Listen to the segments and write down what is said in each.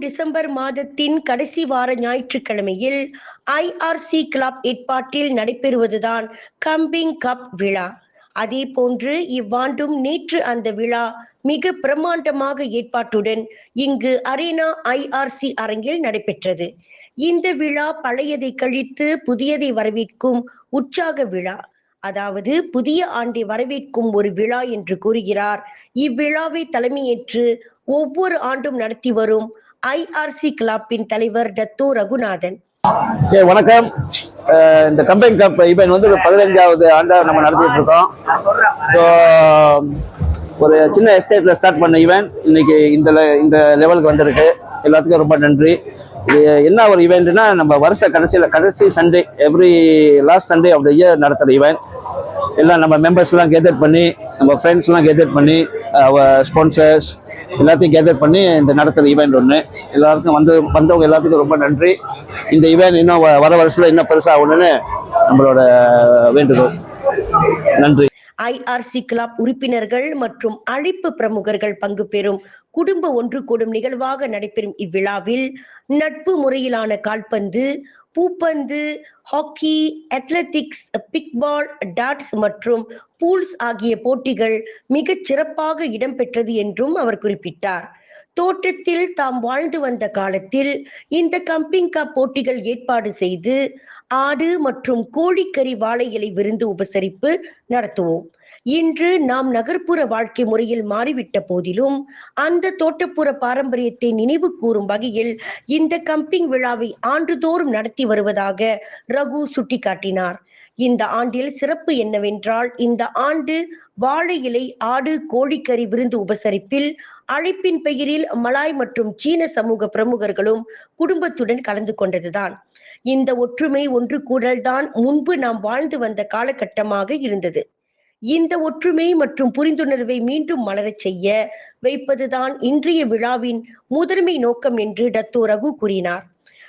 December மாதத்தின் கடைசி வார ஞாயிற்றுக்கிழமையில் ஐஆர்சி கிளப் ஏற்பாட்டில் நடைபெறுவதுதான் கம்பிங் கப் விழா. அதே போன்று இவ்வாண்டும் நேற்று அந்த விழா மிக பிரம்மாண்டமாக ஏற்பாட்டுடன் இங்கு அரேனா ஐஆர்சி அரங்கில் நடைபெற்றது. இந்த விழா பழையதை கழித்து புதியதை வரவேற்கும் உற்சாக விழா. அதாவது புதிய ஆண்டை வரவேற்கும் ஒரு விழா என்று கூறுகிறார். இவ்விழாவை தலைமையேற்று ஒவ்வொரு ஆண்டும் நடத்தி வரும் ஐஆர்சி கிளப்பின் தலைவர் டத்தோ ரகுநாதன். வணக்கம். இந்த கம்பெனி கப் ஈவெண்ட் வந்து ஒரு பதினஞ்சாவது ஆண்டா நம்ம நடத்திட்டு இருக்கோம் ஸோ ஒரு சின்ன எஸ்டேட்ல ஸ்டார்ட் பண்ண ஈவெண்ட் இன்னைக்கு இந்த இந்த லெவலுக்கு வந்திருக்கு. எல்லாத்துக்கும் ரொம்ப நன்றி. இது என்ன ஒரு ஈவெண்ட்னா நம்ம வருஷ கடைசியில் கடைசி Sunday every last Sunday of the year event event எல்லாம் நம்ம மெம்பர்ஸ்லாம் கேதர் பண்ணி நம்ம ஃப்ரெண்ட்ஸ்லாம் கேதர் பண்ணி ஸ்பான்சர்ஸ் எல்லாத்தையும் கேதர் பண்ணி இந்த நடத்துகிற ஈவெண்ட் ஒன்று எல்லாருக்கும் வந்து வந்தவங்க எல்லாத்துக்கும் ரொம்ப நன்றி. இந்த ஈவெண்ட் இன்னும் வர வருஷத்தில் இன்னும் பெருசாகணும்னு நம்மளோட வேண்டுகோள். நன்றி. ஐஆர்சி கிளப் உறுப்பினர்கள் மற்றும் அழைப்பு பிரமுகர்கள் பங்கு பெறும் குடும்ப ஒன்று கூடும் நிகழ்வாக நடைபெறும் இவ்விழாவில் நட்பு முறையிலான கால்பந்து பூப்பந்து ஹாக்கி அத்லெட்டிக்ஸ் பிக்பால் டாட்ஸ் மற்றும் பூல்ஸ் ஆகிய போட்டிகள் மிகச் சிறப்பாக இடம்பெற்றது என்றும் அவர் குறிப்பிட்டார். தோட்டத்தில் தாம் வாழ்ந்து வந்த காலத்தில் இந்த கம்பிங் கப் போட்டிகள் ஏற்பாடு செய்து ஆடு மற்றும் கோழிக்கறி வாழை இலை விருந்து உபசரிப்பு நடத்துவோம். இன்று நாம் நகர்ப்புற வாழ்க்கை முறையில் மாறிவிட்ட போதிலும் அந்த தோட்டப்புற பாரம்பரியத்தை நினைவு கூறும் வகையில் இந்த கம்பிங் விழாவை ஆண்டுதோறும் நடத்தி வருவதாக ரகு சுட்டிக்காட்டினார். இந்த ஆண்டில் சிறப்பு என்னவென்றால் இந்த ஆண்டு வாழை இலை ஆடு கோழிக்கறி விருந்து உபசரிப்பில் அழைப்பின் பெயரில் மலாய் மற்றும் சீன சமூக பிரமுகர்களும் குடும்பத்துடன் கலந்து கொண்டதுதான். இந்த ஒற்றுமை ஒன்று கூடல்தான் முன்பு நாம் வாழ்ந்து வந்த காலகட்டமாக இருந்தது. இந்த ஒற்றுமை மற்றும் புரிந்துணர்வை மீண்டும் மலரச் செய்ய வைப்பதுதான் இன்றைய விழாவின் முதன்மை நோக்கம் என்று டத்தோ ரகு கூறினார்.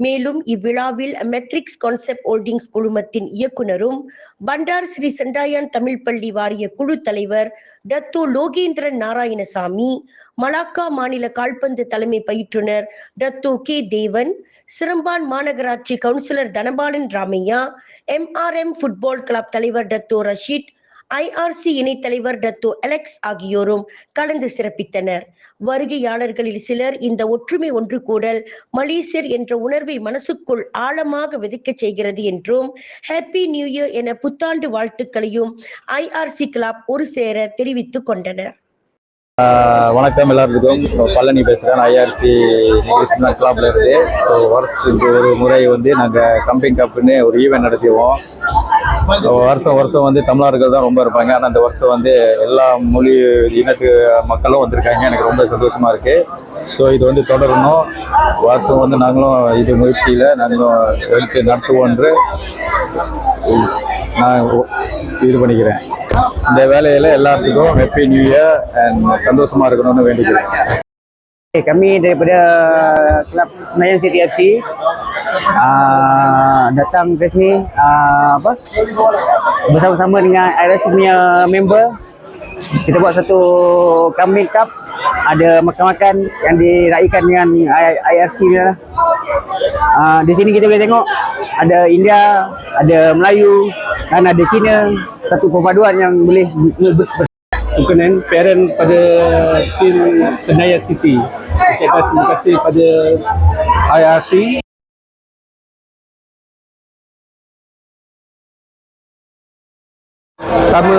மேலும் இவ்விழாவில் மெட்ரிக்ஸ் கான்செப்ட் ஹோல்டிங்ஸ் குழுமத்தின் இயக்குனரும் பண்டார் ஸ்ரீ செண்டாயான் தமிழ் பள்ளி வாரிய குழு தலைவர் டத்தோ லோகேந்திரன் நாராயணசாமி மலாக்கா மாநில கால்பந்து தலைமை பயிற்றுனர் டத்தோ கே தேவன் சிரம்பான் மாநகராட்சி councillor Thanabalan Ramaiah MRM football club தலைவர் டத்தோ ரஷீத் ஐஆர்சி இணைத் தலைவர் டத்தோ அலெக்ஸ் ஆகியோரும் கலந்து சிறப்பித்தனர். வருகையாளர்களில் சிலர் இந்த ஒற்றுமை ஒன்று கூடல் மலேசியர் என்ற உணர்வை மனசுக்குள் ஆழமாக விதைக்கச் செய்கிறது என்றும் ஹாப்பி நியூ இயர் என புத்தாண்டு வாழ்த்துக்களையும் ஐஆர்சி கிளப் ஒரு சேர தெரிவித்துக் கொண்டனர். வணக்கம் எல்லாருக்கும். பழனி பேசுகிறேன் ஐஆர்சி கிருஷ்ணா கிளப்ல இருந்து. ஸோ வருஷத்துக்கு ஒரு முறை வந்து நாங்கள் கம்பிங் கப்புன்னு ஒரு ஈவெண்ட் நடத்திடுவோம். வருஷம் வருஷம் வந்து தமிழர்கள் தான் ரொம்ப இருப்பாங்க. ஆனால் அந்த வருஷம் வந்து எல்லா மொழி இனத்து மக்களும் வந்திருக்காங்க. எனக்கு ரொம்ப சந்தோஷமா இருக்குது ஸோ இது வந்து தொடரணும் வருஷம் வந்து நாங்களும் இது முயற்சியில் நாங்களும் எடுத்து நடத்துவோம் என்று நான் இது பண்ணிக்கிறேன் இந்த வேலையில எல்லாத்துக்கும் ஹாப்பி நியூ இயர் அண்ட் சந்தோஷமா இருக்கணும்னு வேண்டிக்கிறேன் Okay, kami daripada Kelab Senayan City FC uh, datang ke sini uh, apa bersama-sama dengan IRS punya member kita buat satu kambing cup ada makan-makan yang diraikan dengan IRC ni lah. Uh, di sini kita boleh tengok ada India, ada Melayu dan ada Cina satu perpaduan yang boleh ber- ber- berkenaan parent pada tim Senayan City. Terima kasih pada IRC sama